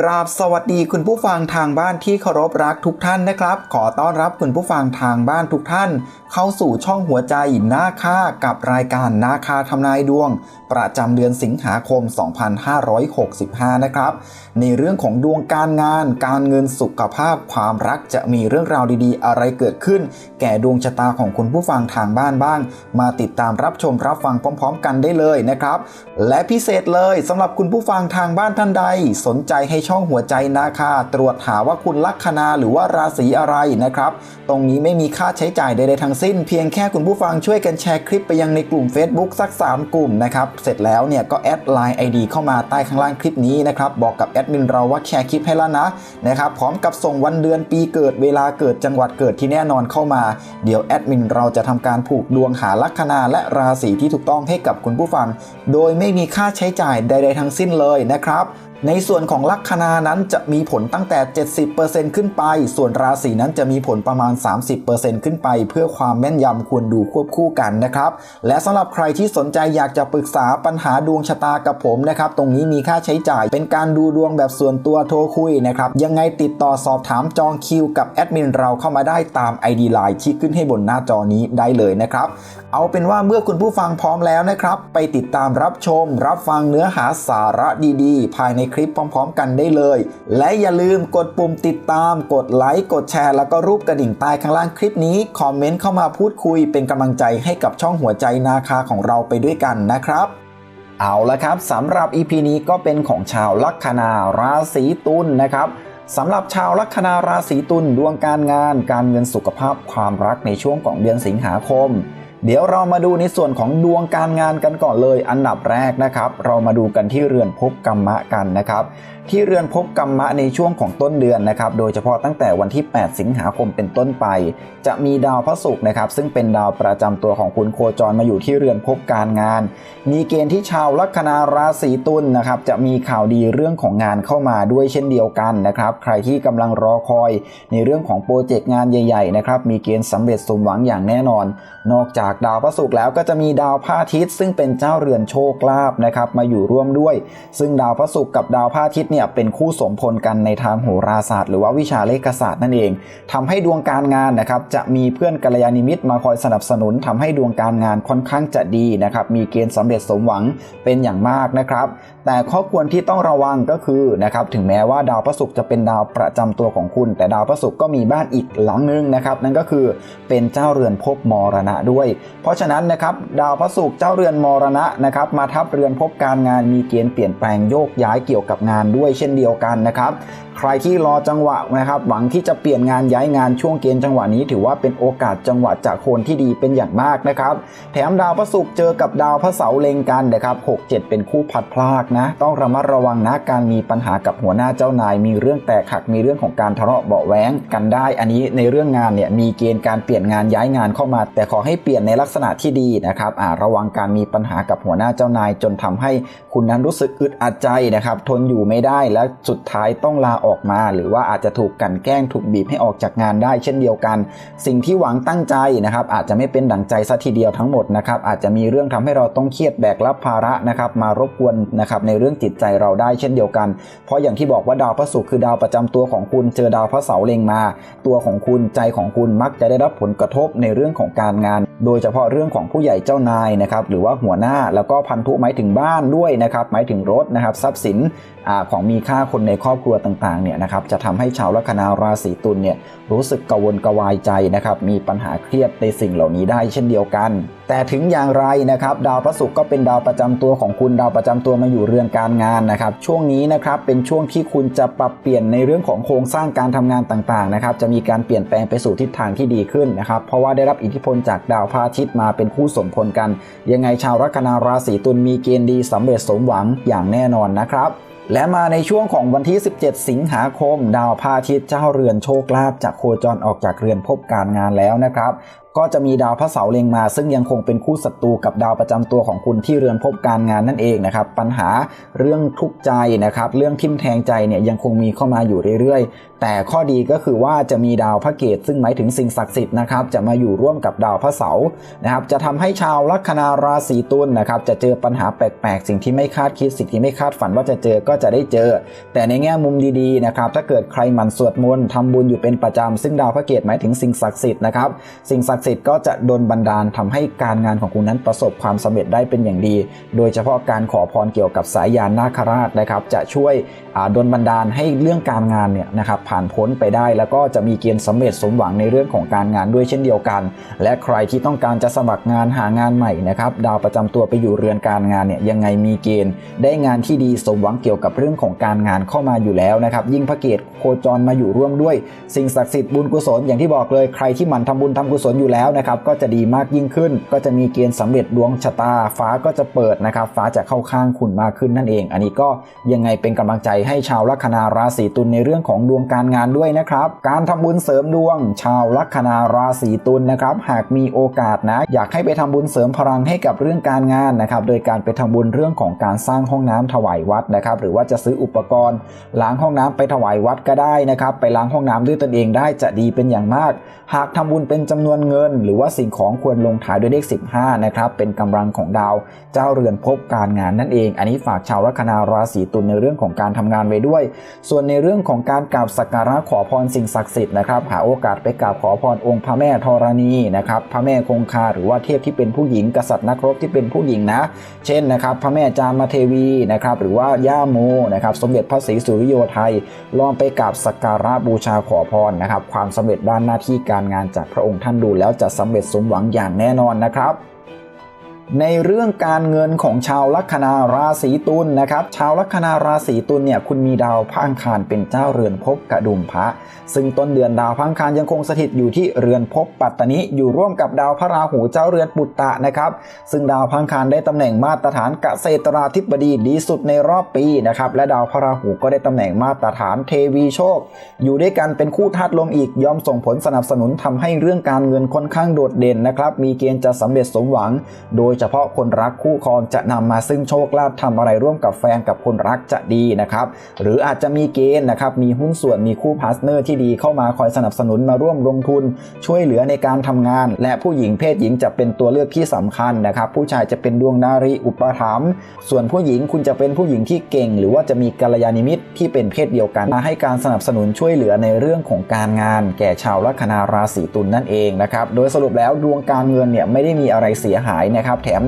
กราบสวัสดีคุณผู้ฟังทางบ้านที่เคารพรักทุกท่านนะครับ ขอต้อนรับคุณผู้ฟังทางบ้านทุกท่าน เข้าสู่ช่องหัวใจหน้าค่ากับรายการนาคาทำนายดวง ประจำเดือนสิงหาคม 2565 นะครับ ในเรื่องของดวงการงาน การเงินสุขภาพความรักจะมีเรื่องราวดีๆ อะไรเกิดขึ้น แก่ดวงชะตาของคุณผู้ฟังทางบ้านบ้าง มาติดตามรับชมรับฟังพร้อม ๆ กันได้เลยนะครับ และพิเศษเลยสำหรับคุณผู้ฟังทางบ้านท่านใด สนใจให้ช่องหัวใจนาคาตรวจหาว่าคุณลัคนาหรือว่าราศีอะไรนะครับ ตรงนี้ไม่มีค่าใช้จ่ายใดๆทั้งสิ้น เพียงแค่คุณผู้ฟังช่วยกันแชร์คลิปไปยังในกลุ่ม Facebook สัก 3 กลุ่มนะครับ เสร็จแล้วเนี่ยก็แอดไลน์ ID เข้ามาใต้ข้างล่างคลิปนี้นะครับ บอกกับแอดมินเราว่าแชร์คลิปให้แล้วนะนะครับ พร้อมกับส่งวันเดือนปีเกิดเวลาเกิดจังหวัดเกิดที่แน่นอนเข้ามา เดี๋ยวแอดมินเราจะทำการผูกดวงหาลัคนาและราศีที่ถูกต้องให้กับคุณผู้ฟัง โดยไม่มีค่าใช้จ่ายใด ๆ ทั้งสิ้นเลยนะครับ ในส่วนของลัคนานั้นจะมีผลตั้งแต่ 70%ขึ้นไป ส่วนราศีนั้นจะมีผลประมาณ 30%ขึ้นไป เพื่อความแม่นยำควรดูควบคู่กันนะครับ และสำหรับใครที่สนใจอยากจะปรึกษาปัญหาดวงชะตากับผมนะครับ ตรงนี้มีค่าใช้จ่ายเป็นการดูดวงแบบส่วนตัวโทรคุยนะครับ ยังไงติดต่อสอบถามจองคิวกับแอดมินเราเข้ามาได้ตาม ID Line ที่ขึ้นให้บนหน้าจอนี้ได้เลยนะครับ เอาเป็นว่าเมื่อคุณผู้ฟังพร้อมแล้วนะครับ ไปติดตามรับชม รับฟังเนื้อหาสาระดีๆ ภายในคลิปพร้อม ๆ กันได้เลย และอย่าลืมกดปุ่มติดตาม กดไลค์ กดแชร์ แล้วก็รูปกระดิ่งใต้ข้างล่างคลิปนี้ คอมเมนต์เข้ามาพูดคุยเป็นกำลังใจให้กับช่องหัวใจนาคาของเราไปด้วยกันนะครับเอาละครับสำหรับ EP นี้ก็เป็นของชาวลัคนาราศีตุลนะครับสำหรับชาวลัคนาราศีตุลดวงการงาน การเงินสุขภาพความรักในช่วงของเดือนสิงหาคม เดี๋ยวเรามาดูในส่วนของดวงการงานกันก่อนเลย อันดับแรกนะครับ เรามาดูกันที่เรือนภพกรรมะกันนะครับ ที่เรือนภพกรรมะในช่วงของต้นเดือนนะครับ โดยเฉพาะตั้งแต่วันที่ 8 สิงหาคมเป็นต้นไป จะมีดาวพระศุกร์นะครับ ซึ่งเป็นดาวประจำตัวของคุณโคจรมาอยู่ที่เรือนภพการงาน มีเกณฑ์ที่ชาวลัคนาราศีตุลนะครับ จะมีข่าวดีเรื่องของงานเข้ามาด้วยเช่นเดียวกันนะครับ ใครที่กำลังรอคอยในเรื่องของโปรเจกต์งานใหญ่ ๆ นะครับ มีเกณฑ์สำเร็จสมหวังอย่างแน่นอน นอกจากดาวพระศุกร์แล้วก็จะมีดาวพระอาทิตย์ ซึ่งเป็นเจ้าเรือนโชคลาภนะครับมาอยู่ร่วมด้วย ซึ่งดาวพระศุกร์กับดาวพระอาทิตย์เนี่ยเป็นคู่สมพลกันในทางโหราศาสตร์ หรือว่าวิชาเลขศาสตร์นั่นเองทำให้ดวงการงานนะครับจะมีเพื่อนกัลยาณมิตรมาคอยสนับสนุนทำให้ดวงการงานค่อนข้างจะดีนะครับมีเกณฑ์สำเร็จสมหวังเป็นอย่างมากนะครับ แต่ข้อควรที่ต้องระวังก็คือนะครับถึงแม้ว่าดาวพระศุกร์จะเป็นดาวประจำตัวของคุณ แต่ดาวพระศุกร์ก็มีบ้านอีกหลังนึงนะครับนั่นก็คือเป็นเจ้าเรือนภพมรณะด้วยเพราะฉะนั้นนะครับดาวพระศุกร์เจ้าเรือนมรณะนะครับมาทับเรือนภพการงานมีเกณฑ์เปลี่ยนแปลงโยกย้ายเกี่ยวกับงานด้วยเช่นเดียวกันนะครับใครที่รอจังหวะนะครับหวังที่จะเปลี่ยนงานย้ายงานช่วงเกณฑ์จังหวะนี้ถือว่าเป็นโอกาสจังหวะจากโคนที่ดีเป็นอย่างมากนะครับแถมดาวพระศุกร์เจอกับดาวพระเสาร์เล็งกันนะครับ6 7 เป็นคู่พัดพลากนะต้องระมัดระวังนะการมีปัญหากับหัวหน้าเจ้านาย มีเรื่องแตกหักมีเรื่องของการทะเลาะเบาะแว้งกันได้ อันนี้ในเรื่องงานเนี่ยมีเกณฑ์การเปลี่ยนงานย้ายงานเข้ามา แต่ขอให้เปลี่ยนในลักษณะที่ดีนะครับระวังการมีปัญหากับหัวหน้าเจ้านาย จนทำให้คุณนั้นรู้สึกอึดอัดใจนะครับ ทนอยู่ไม่ได้และสุดท้ายต้องลาออกมา หรือว่าอาจจะถูกกันแกล้งถูกบีบให้ออกจากงานได้ เช่นเดียวกัน สิ่งที่หวังตั้งใจนะครับ อาจจะไม่เป็นดั่งใจซะทีเดียวทั้งหมดนะครับ อาจจะมีเรื่องทำให้เราต้องเครียดแบกรับภาระนะครับ มารบกวนนะครับในเรื่องจิตใจเราได้เช่นเดียวกัน เพราะอย่างที่บอกว่าดาวพระศุกร์คือดาวประจำตัวของคุณเจอดาวพระเสาร์เล็งมา ตัวของคุณใจของคุณมักจะได้รับผลกระทบในเรื่องของการงาน โดยเฉพาะเรื่องของผู้ใหญ่เจ้านายนะครับหรือว่าหัวหน้าแล้วก็พันธุหมายถึงบ้านด้วยนะครับหมายถึงรถนะครับทรัพย์สินอของมีค่าคนในครอบครัวต่างๆเนี่ยนะครับจะทำให้ชาวลัคนาราศีตุลเนี่ยรู้สึกกังวลกวายใจนะครับมีปัญหาเครียดในสิ่งเหล่านี้ได้เช่นเดียวกัน แต่ถึงอย่างไรนะครับดาวพระศุกร์ก็เป็นดาวประจำตัวของคุณดาวประจำตัวมาอยู่เรือนการงานนะครับช่วงนี้นะครับเป็นช่วงที่คุณจะปรับเปลี่ยนในเรื่องของโครงสร้างการทำงานต่างๆนะครับจะมีการเปลี่ยนแปลงไปสู่ทิศทางที่ดีขึ้นนะครับเพราะว่าได้รับอิทธิพลจากดาวพระอาทิตย์มาเป็นคู่สมพลกัน ยังไงชาวลัคนาราศีตุลมีเกณฑ์ดีสำเร็จสมหวังอย่างแน่นอนนะครับและมาในช่วงของวันที่ 17 สิงหาคม ดาวพาทิตย์เจ้าเรือนโชคลาภจากโคจรออกจากเรือนพบการงานแล้วนะครับ ก็จะมีดาวพระเสาร์เล็งมา ซึ่งยังคงเป็นคู่ศัตรูกับดาวประจำตัวของคุณที่เรือนพบการงานนั่นเองนะครับ ปัญหาเรื่องทุกข์ใจนะครับ เรื่องทิมแทงใจเนี่ยยังคงมีเข้ามาอยู่เรื่อย แต่ข้อดีก็คือว่าจะมีดาวพระเกตซึ่งหมายถึงสิ่งศักดิ์สิทธิ์นะครับจะมาอยู่ร่วมกับดาวพระเสาร์นะครับจะทำให้ชาวลัคนาราศีตุลนะครับจะเจอปัญหาแปลกๆ สิ่งที่ไม่คาดคิดสิ่งที่ไม่คาดฝันว่าจะเจอก็จะได้เจอ แต่ในแง่มุมดีๆนะครับถ้าเกิดใครหมั่นสวดมนต์ทำบุญอยู่เป็นประจำซึ่งดาวพระเกตหมายถึงสิ่งศักดิ์สิทธิ์นะครับสิ่งศักดิ์สิทธิ์ก็จะดลบันดาลทำให้การงานของคุณนั้นประสบความสำเร็จได้เป็นอย่างดี โดยเฉพาะการขอพรเกี่ยวกับสายยานนาคราชนะครับจะช่วยดลบันดาลให้เรื่องการงานเนี่ยนะครับผ่านพ้นไปได้ แล้วก็จะมีเกณฑ์สำเร็จสมหวังในเรื่องของการงานด้วยเช่นเดียวกัน และใครที่ต้องการจะสมัครงานหางานใหม่นะครับดาวประจำตัวไปอยู่เรือนการงานเนี่ยยังไงมีเกณฑ์ ได้งานที่ดีสมหวังเกี่ยวกับเรื่องของการงานเข้ามาอยู่แล้วนะครับยิ่งพระเกตโคจรมาอยู่ร่วมด้วย สิ่งศักดิ์สิทธิ์บุญกุศลอย่างที่บอกเลยใครที่หมั่นทำบุญทำกุศลอยู่แล้วนะครับก็จะดีมากยิ่งขึ้น ก็จะมีเกณฑ์สำเร็จดวงชะตา ฟ้าก็จะเปิดนะครับฟ้าจะเข้าข้างคุณมากขึ้นนั่นเอง อันนี้ก็ยังไงเป็นกำลังใจให้ชาวลัคนาราศีตุลในเรื่องของดวงการงานด้วยนะครับ การทำบุญเสริมดวง ชาวลัคนาราศีตุลนะครับ หากมีโอกาสนะ อยากให้ไปทำบุญเสริมพลังให้กับเรื่องการงานนะครับ โดยการไปทำบุญเรื่องของการสร้างห้องน้ำถวายวัดนะครับ หรือว่าจะซื้ออุปกรณ์ล้างห้องน้ำไปถวายวัดก็ได้นะครับ ไปล้างห้องน้ำด้วยตนเองได้จะดีเป็นอย่างมาก หากทำบุญเป็นจำนวนเงิน หรือว่าสิ่งของควรลงท้ายด้วยเลข 15 นะครับ เป็นกำลังของดาว เจ้าเรือนภพการงานนั่นเอง อันนี้ฝากชาวลัคนาราศีตุลในเรื่องของการทำงานไว้ด้วย ส่วนในเรื่องของการกราบสักการะขอพรสิ่งศักดิ์สิทธิ์นะครับหาโอกาสไปกราบขอพรองค์พระแม่ธรณีนะครับพระแม่คงคาหรือว่าเทพที่เป็นผู้หญิงกษัตริย์นักรบที่เป็นผู้หญิงนะ เช่นนะครับพระแม่จามเทวีนะครับหรือว่าย่าโมนะครับสมเด็จพระศรีสุริโยไทยลองไปกราบสักการะบูชาขอพรนะครับความสำเร็จด้านหน้าที่การงานจากพระองค์ท่านดูแล้วจะสำเร็จสมหวังอย่างแน่นอนนะครับ ในเรื่องการเงินของชาวลัคนาราศีตุลนะครับ ชาวลัคนาราศีตุลเนี่ยคุณมีดาวพังคารเป็นเจ้าเรือนภพกระดุมพระ ซึ่งต้นเดือนดาวพังคารยังคงสถิตอยู่ที่เรือนภพปัตตนิอยู่ร่วมกับดาวพระราหูเจ้าเรือนปุตตะนะครับ ซึ่งดาวพังคารได้ตำแหน่งมาตรฐานเกษตราธิบดีดีสุดในรอบปีนะครับและดาวพระราหูก็ได้ตำแหน่งมาตรฐานเทวีโชค อยู่ด้วยกันเป็นคู่ธาตุลมอีกย่อมส่งผลสนับสนุนทำให้เรื่องการเงินค่อนข้างโดดเด่นนะครับมีเกณฑ์จะสำเร็จสมหวังโดยยเฉพาะคนรักคู่ครองจะนำมาซึ่งโชคลาภทำอะไรร่วมกับแฟนกับคนรักจะดีนะครับ หรืออาจจะมีเกณฑ์นะครับมีหุ้นส่วนมีคู่พาร์ทเนอร์ที่ดีเข้ามาคอยสนับสนุนมาร่วมลงทุน ช่วยเหลือในการทำงาน และผู้หญิงเพศหญิงจะเป็นตัวเลือกที่สำคัญนะครับ ผู้ชายจะเป็นดวงนารีอุปถัมภ์ส่วนผู้หญิงคุณจะเป็นผู้หญิงที่เก่ง หรือว่าจะมีกัลยาณมิตรที่เป็นเพศเดียวกันมาให้การสนับสนุนช่วยเหลือในเรื่องของการงาน แก่ชาวลัคนาราศีตุลนนั่นเองนะครับโดยสรุปแล้วดวงการเงินเนี่ยไม่ได้มีอะไรเสียหายนะครับแถม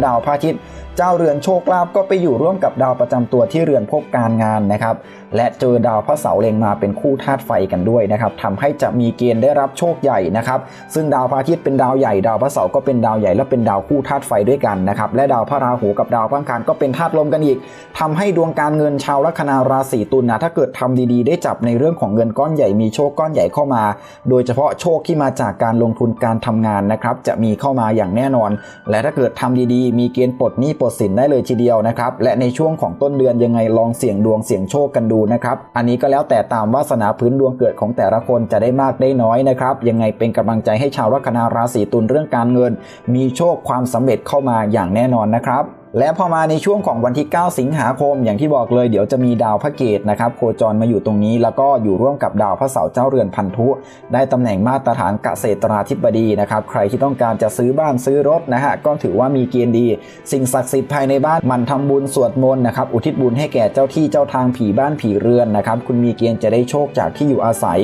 ด เจ้าเรือนโชคลาภก็ไปอยู่ร่วมกับดาวประจำตัวที่เรือนภพการงานนะครับ และเจอดาวพระเสาร์เล็งมาเป็นคู่ธาตุไฟกันด้วยนะครับทำให้จะมีเกณฑ์ได้รับโชคใหญ่นะครับ ซึ่งดาวพระอาทิตย์เป็นดาวใหญ่ดาวพระเสาร์ก็เป็นดาวใหญ่และเป็นดาวคู่ธาตุไฟด้วยกันนะครับ และดาวพระราหูกับดาวพระอังคารก็เป็นธาตุลมกันอีกทำให้ดวงการเงินชาวลัคนาราศีตุลนะถ้าเกิดทำดีๆ ได้จับในเรื่องของเงินก้อนใหญ่มีโชคก้อนใหญ่เข้ามา โดยเฉพาะโชคที่มาจากการลงทุนการทำงานนะครับจะมีเข้ามาอย่างแน่นอน และถ้าเกิดทำดีๆ มีเกณฑ์ปลดหนี้ปลดสินได้เลยทีเดียวนะครับ และในช่วงของต้นเดือนยังไงลองเสี่ยงดวงเสี่ยงโชคกันดูนะครับ อันนี้ก็แล้วแต่ตามวาสนาพื้นดวงเกิดของแต่ละคนจะได้มากได้น้อยนะครับ ยังไงเป็นกำลังใจให้ชาวลัคนาราศีตุลเรื่องการเงิน มีโชคความสำเร็จเข้ามาอย่างแน่นอนนะครับ และพอมาในช่วงของวันที่ 9 สิงหาคม อย่างที่บอกเลยเดี๋ยวจะมีดาวพระเกตนะครับโคจรมาอยู่ตรงนี้แล้วก็อยู่ร่วมกับดาวพระเสาร์เจ้าเรือนพันธุ ได้ตำแหน่งมาตรฐานเกษตราธิบดีนะครับใครที่ต้องการจะซื้อบ้านซื้อรถนะฮะก็ถือว่ามีเกณฑ์ดี สิ่งศักดิ์สิทธิ์ภายในบ้านมันทำบุญสวดมนต์นะครับอุทิศบุญให้แก่เจ้าที่เจ้าทางผีบ้านผีเรือนนะครับคุณมีเกณฑ์จะได้โชคจากที่อยู่อาศัย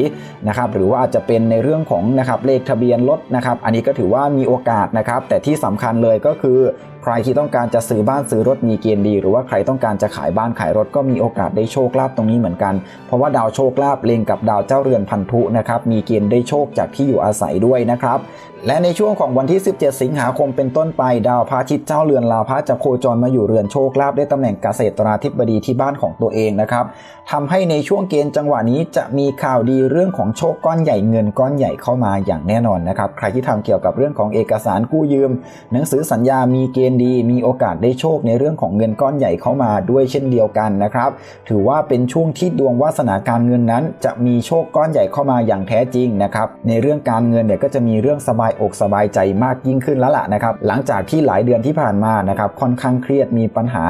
นะครับหรือว่าอาจจะเป็นในเรื่องของนะครับเลขทะเบียนรถนะครับอันนี้ก็ถือว่ามีโอกาสนะครับแต่ที่สำคัญเลยก็คือ ใครที่ต้องการจะซื้ออบ้านซื้อรถมีเกณฑ์ดี หรือว่าใครต้องการจะขายบ้านขายรถก็มีโอกาสได้โชคลาภตรงนี้เหมือนกัน เพราะว่าดาวโชคลาภเล็งกับดาวเจ้าเรือนพันธุนะครับมีเกณฑ์ได้โชคจากที่อยู่อาศัยด้วยนะครับ และในช่วงของวันที่ 17 สิงหาคมเป็นต้นไป ดาวพระอาทิตย์เจ้าเรือนลาพระจะโคจรมาอยู่เรือนโชคลาภได้ตำแหน่งเกษตราธิบดีที่บ้านของตัวเองนะครับทำให้ในช่วงเกณฑ์จังหวะนี้จะมีข่าวดีเรื่องของโชคก้อนใหญ่เงินก้อนใหญ่เข้ามาอย่างแน่นอนนะครับ ใครที่ทำเกี่ยวกับเรื่องของเอกสารกู้ยืม หนังสือสัญญามีเกณฑ์ดี มีโอกาสได้โชคในเรื่องของเงินก้อนใหญ่เข้ามาด้วยเช่นเดียวกันนะครับถือว่าเป็นช่วงที่ดวงวาสนาการเงินนั้น จะมีโชคก้อนใหญ่เข้ามาอย่างแท้จริงนะครับในเรื่องการเงินเนี่ยก็จะมีเรื่องสบายอกสบายใจมากยิ่งขึ้นแล้วล่ะนะครับ หลังจากที่หลายเดือนที่ผ่านมานะครับค่อนข้างเครียดมีปัญหา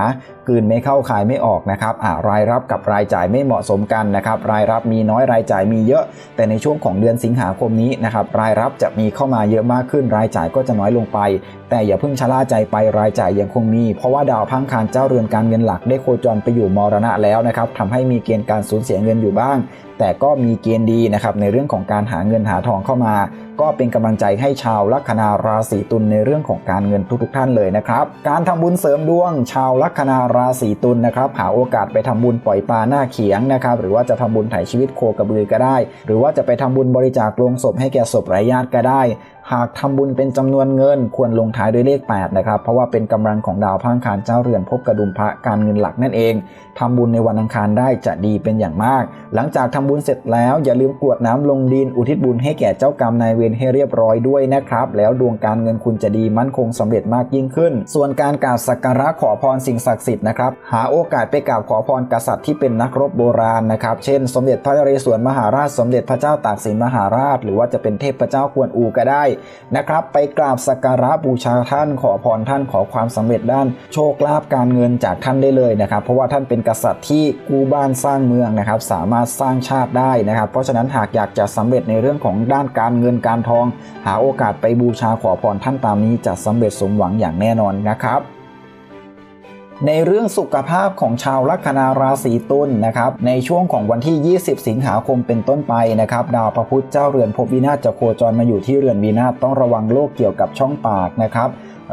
กืนไม่เข้าขายไม่ออกนะครับอ่ารายรับกับรายจ่ายไม่เหมาะสมกันนะครับรายรับมีน้อยรายจ่ายมีเยอะ แต่ในช่วงของเดือนสิงหาคมนี้นะครับรายรับจะมีเข้ามาเยอะมากขึ้น รายจ่ายก็จะน้อยลงไป แต่อย่าเพิ่งชะล่าใจไปรายจ่ายยังคงมี เพราะว่าดาวพังคารเจ้าเรือนการเงินหลักได้โคจรไปอยู่มรณะแล้วนะครับทำให้มีเกณฑ์การสูญเสียเงินอยู่บ้าง แต่ก็มีเกณฑ์ดีนะครับในเรื่องของการหาเงินหาทองเข้ามา ก็เป็นกำลังใจให้ชาวลัคนาราศีตุลในเรื่องของการเงินทุกๆ ท่านเลยนะครับ การทำบุญเสริมดวง ชาวลัคนาราศีตุลนะครับหาโอกาสไปทำบุญปล่อยปลาหน้าเขียงนะครับหรือว่าจะทำบุญไถ่ชีวิตโคกระบือก็ได้ หรือว่าจะไปทำบุญบริจาคโลงศพให้แก่ศพไร้ญาติก็ได้ หากทำบุญเป็นจำนวนเงินควรลงท้ายด้วยเลข 8 นะครับ เพราะว่าเป็นกำลังของดาวพังคารเจ้าเรือนพบกระดุมพระการเงินหลักนั่นเองทำบุญในวันอังคารได้จะดีเป็นอย่างมาก หลังจากทำบุญเสร็จแล้วอย่าลืมกรวดน้ำลงดินอุทิศบุญให้แก่เจ้ากรรมนายเวรให้เรียบร้อยด้วยนะครับ แล้วดวงการเงินคุณจะดีมั่นคงสำเร็จมากยิ่งขึ้น ส่วนการกราบสักการะขอพรสิ่งศักดิ์สิทธิ์นะครับหาโอกาสไปกราบขอพรกษัตริย์ที่เป็นนักรบโบราณนะครับเช่น สมเด็จพระนเรศวรมหาราชสมเด็จพระเจ้าตากสินมหาราช หรือว่าจะเป็นเทพเจ้ากวนอูก็ได้นะครับ ไปกราบสักการะบูชาท่านขอพรท่านขอความสำเร็จด้านโชคลาภการเงินจากท่านได้เลยนะครับ เพราะว่าท่านเป็นกษัตริย์ที่กู้บ้านสร้างเมืองนะครับ สามารถสร้างชาติได้นะครับ เพราะฉะนั้นหากอยากจะสำเร็จในเรื่องของด้านการเงินการทอง หาโอกาสไปบูชาขอพรท่านตามนี้จะสำเร็จสมหวังอย่างแน่นอนนะครับ ในเรื่องสุขภาพของชาวลัคนาราศีตุลนนะครับในช่วงของวันที่ 20 สิงหาคมเป็นต้นไปนะครับดาวพระพุธเจ้าเรือนภพวินาศจะโคจรมาอยู่ที่เรือนวินาศต้องระวังโรคเกี่ยวกับช่องปากนะครับ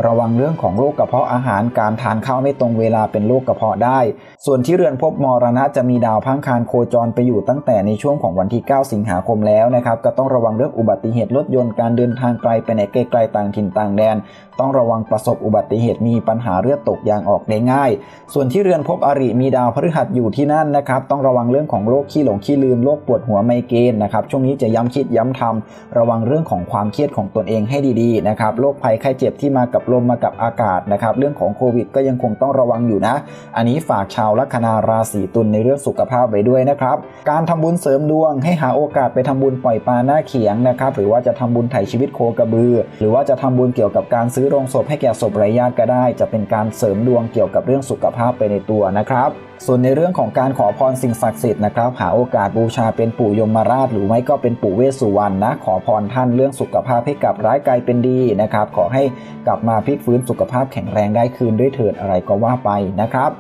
ระวังเรื่องของโรคกระเพาะอาหารการทานข้าวไม่ตรงเวลาเป็นโรคกระเพาะได้ ส่วนที่เรือนภพมรณะจะมีดาวพังคารโคจรไปอยู่ตั้งแต่ในช่วงของวันที่ 9 สิงหาคมแล้วนะครับก็ต้องระวังเรื่องอุบัติเหตุรถยนต์การเดินทางไกลไปไหนไกลๆต่างถิ่นต่างแดน ต้องระวังประสบอุบัติเหตุมีปัญหาเลือดตกยางออกได้ง่าย ส่วนที่เรือนภพอริมีดาวพฤหัสอยู่ที่นั่นนะครับต้องระวังเรื่องของโรคขี้หลงขี้ลืมโรคปวดหัวไมเกรนนะครับช่วงนี้จะย้ำคิดย้ำทำระวังเรื่องของความเครียดของตนเองให้ดีๆนะครับโรคภัยไข้เจ็บที่มากับลมมากับอากาศนะครับ เรื่องของโควิด ก็ยังคงต้องระวังอยู่นะ อันนี้ฝากชาวลัคนาราศีตุลในเรื่องสุขภาพไว้ด้วยนะครับ การทำบุญเสริมดวงให้หาโอกาสไปทำบุญปล่อยปลาหน้าเขียงนะครับ หรือว่าจะทำบุญไถ่ชีวิตโคกระบือ หรือว่าจะทำบุญเกี่ยวกับการซื้อโรงศพให้แก่ศพไร้ญาติก็ได้ จะเป็นการเสริมดวงเกี่ยวกับเรื่องสุขภาพไปในตัวนะครับส่วนในเรื่องของการขอพรสิ่งศักดิ์สิทธิ์นะครับ หาโอกาสบูชาเป็นปู่ยมราช หรือไม่ก็เป็นปู่เวสสุวรรณนะ ขอพรท่านเรื่องสุขภาพให้กลับร้ายกลายเป็นดีนะครับ ขอให้กลับมาพลิกฟื้นสุขภาพแข็งแรงได้คืนด้วยเถิดอะไรก็ว่าไปนะครับ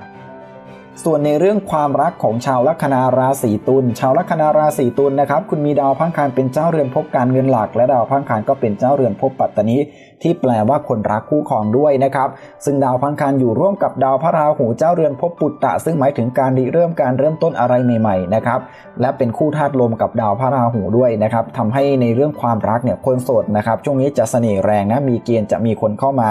ส่วนในเรื่องความรักของชาวลัคนาราศีตุล ชาวลัคนาราศีตุลนะครับ คุณมีดาวพังคารเป็นเจ้าเรือนภพการเงินหลัก และดาวพังคารก็เป็นเจ้าเรือนภพปัตตานีที่แปลว่าคนรักคู่ครองด้วยนะครับ ซึ่งดาวพังคารอยู่ร่วมกับดาวพระราหูเจ้าเรือนภพปุตตะ ซึ่งหมายถึงการริเริ่มการเริ่มต้นอะไรใหม่ๆนะครับ และเป็นคู่ธาตุลมกับดาวพระราหูด้วยนะครับทำให้ในเรื่องความรักเนี่ยคนโสดนะครับช่วงนี้จะเสน่ห์แรงนะมีเกณฑ์จะมีคนเข้ามา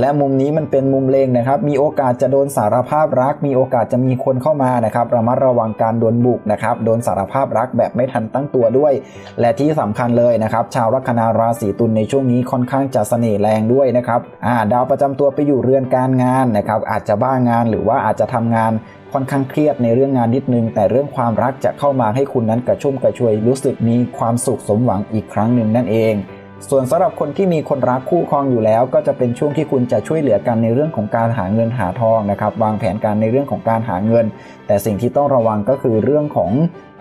และมุมนี้มันเป็นมุมเลงนะครับ มีโอกาสจะโดนสารภาพรัก มีโอกาสจะมีคนเข้ามานะครับระมัดระวังการโดนบุกนะครับโดนสารภาพรักแบบไม่ทันตั้งตัวด้วย และที่สำคัญเลยนะครับ ชาวลัคนาราศีตุลในช่วงนี้ค่อนข้างจะเสน่ห์แรงด้วยนะครับอ่าดาวประจำตัวไปอยู่เรือนการงานนะครับอาจจะบ้างานหรือว่าอาจจะทำงานค่อนข้างเครียดในเรื่องงานนิดนึง แต่เรื่องความรักจะเข้ามาให้คุณนั้นกระชุ่มกระชวยรู้สึกมีความสุขสมหวังอีกครั้งหนึ่งนั่นเอง ส่วนสำหรับคนที่มีคนรักคู่ครองอยู่แล้ว ก็จะเป็นช่วงที่คุณจะช่วยเหลือกันในเรื่องของการหาเงินหาทองนะครับวางแผนการในเรื่องของการหาเงิน แต่สิ่งที่ต้องระวังก็คือเรื่องของ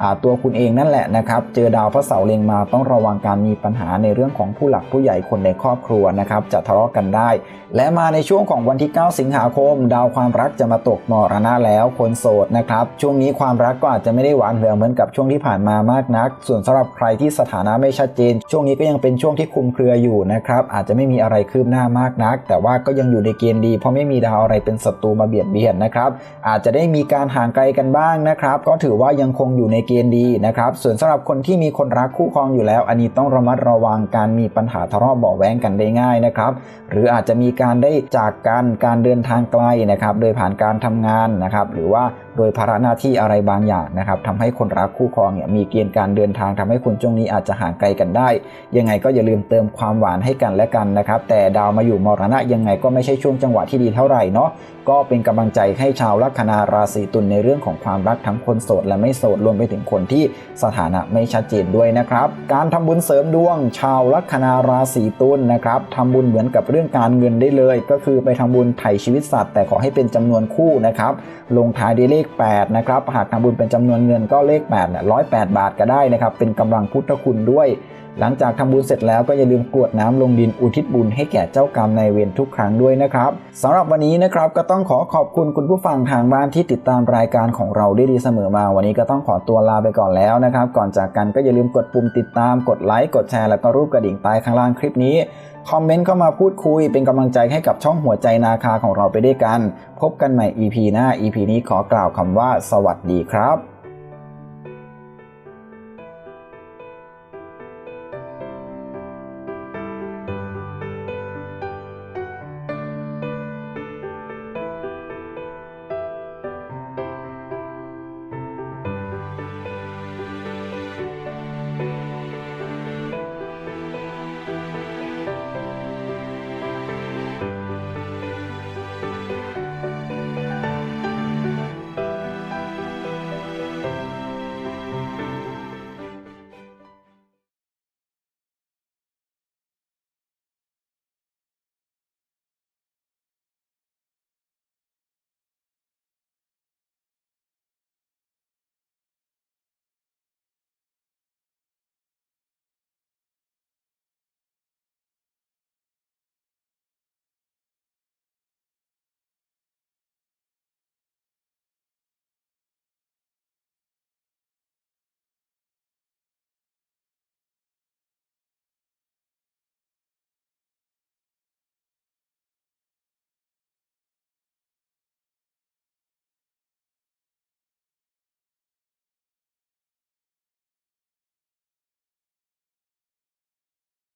อตัวคุณเองนั่นแหละนะครับเจอดาวพระเสาร์เล็งมาต้องระวังการมีปัญหาในเรื่องของผู้หลักผู้ใหญ่คนในครอบครัวนะครับจะทะเลาะกันได้ และมาในช่วงของวันที่ 9 สิงหาคม ดาวความรักจะมาตกมรณะแล้วคนโสดนะครับช่วงนี้ความรักก็อาจจะไม่ได้หวานแหววเหมือนกับช่วงที่ผ่านมามากนัก ส่วนสำหรับใครที่สถานะไม่ชัดเจน ช่วงนี้ก็ยังเป็นช่วงที่คุมเครืออยู่นะครับอาจจะไม่มีอะไรคืบหน้ามากนัก แต่ว่าก็ยังอยู่ในเกณฑ์ดี เพราะไม่มีดาวอะไรเป็นศัตรูมาเบียดเบียนนะครับอาจจะได้มีการห่างไกลกันบ้างนะครับ ก็ถือว่ายังคงอยู่ในเกณฑ์ดีนะครับส่วนสำหรับคนที่มีคนรักคู่ครองอยู่แล้ว อันนี้ต้องระมัดระวังการมีปัญหาทะเลาะเบาแว้งกันได้ง่ายนะครับหรืออาจจะมีการได้จากกันการเดินทางไกลนะครับโดยผ่านการทำงานนะครับหรือว่าโดยภาระหน้าที่อะไรบางอย่างนะครับทำให้คนรักคู่ครองเนี่ยมีเกณฑ์การเดินทางทำให้คนช่วงนี้อาจจะห่างไกลกันได้ ยังไงก็อย่าลืมเติมความหวานให้กันและกันนะครับ แต่ดาวมาอยู่มรณะยังไงก็ไม่ใช่ช่วงจังหวะที่ดีเท่าไหร่เนาะก็เป็นกำลังใจให้ชาวลัคนาราศีตุลในเรื่องของความรักทั้งคนโสดและไม่โสดรวมไปถึงคนที่สถานะไม่ชัดเจนด้วยนะครับ การทำบุญเสริมดวง ชาวลัคนาราศีตุลนะครับทำบุญเหมือนกับเรื่องการเงินได้เลย ก็คือไปทำบุญไถ่ชีวิตสัตว์ แต่ขอให้เป็นจำนวนคู่นะครับลงท้ายด้วยเลข8นะครับหากทำบุญเป็นจำนวนเงินก็เลข8เนี่ย108บาทก็ได้นะครับเป็นกำลังพุทธคุณด้วย หลังจากทำบุญเสร็จแล้วก็อย่าลืมกรวดน้ำลงดินอุทิศบุญให้แก่เจ้ากรรมนายเวรทุกครั้งด้วยนะครับสำหรับวันนี้นะครับก็ต้องขอขอบคุณคุณผู้ฟังทางบ้านที่ติดตามรายการของเราได้ดีเสมอมา วันนี้ก็ต้องขอตัวลาไปก่อนแล้วนะครับ ก่อนจากกันก็อย่าลืมกดปุ่มติดตาม กดไลค์กดแชร์แล้วก็รูปกระดิ่งใต้ข้างล่างคลิปนี้คอมเมนต์เข้ามาพูดคุยเป็นกำลังใจให้กับช่องหัวใจนาคาของเราไปด้วยกัน พบกันใหม่ EP หน้า EP นี้ขอกล่าวคำว่า สวัสดีครับ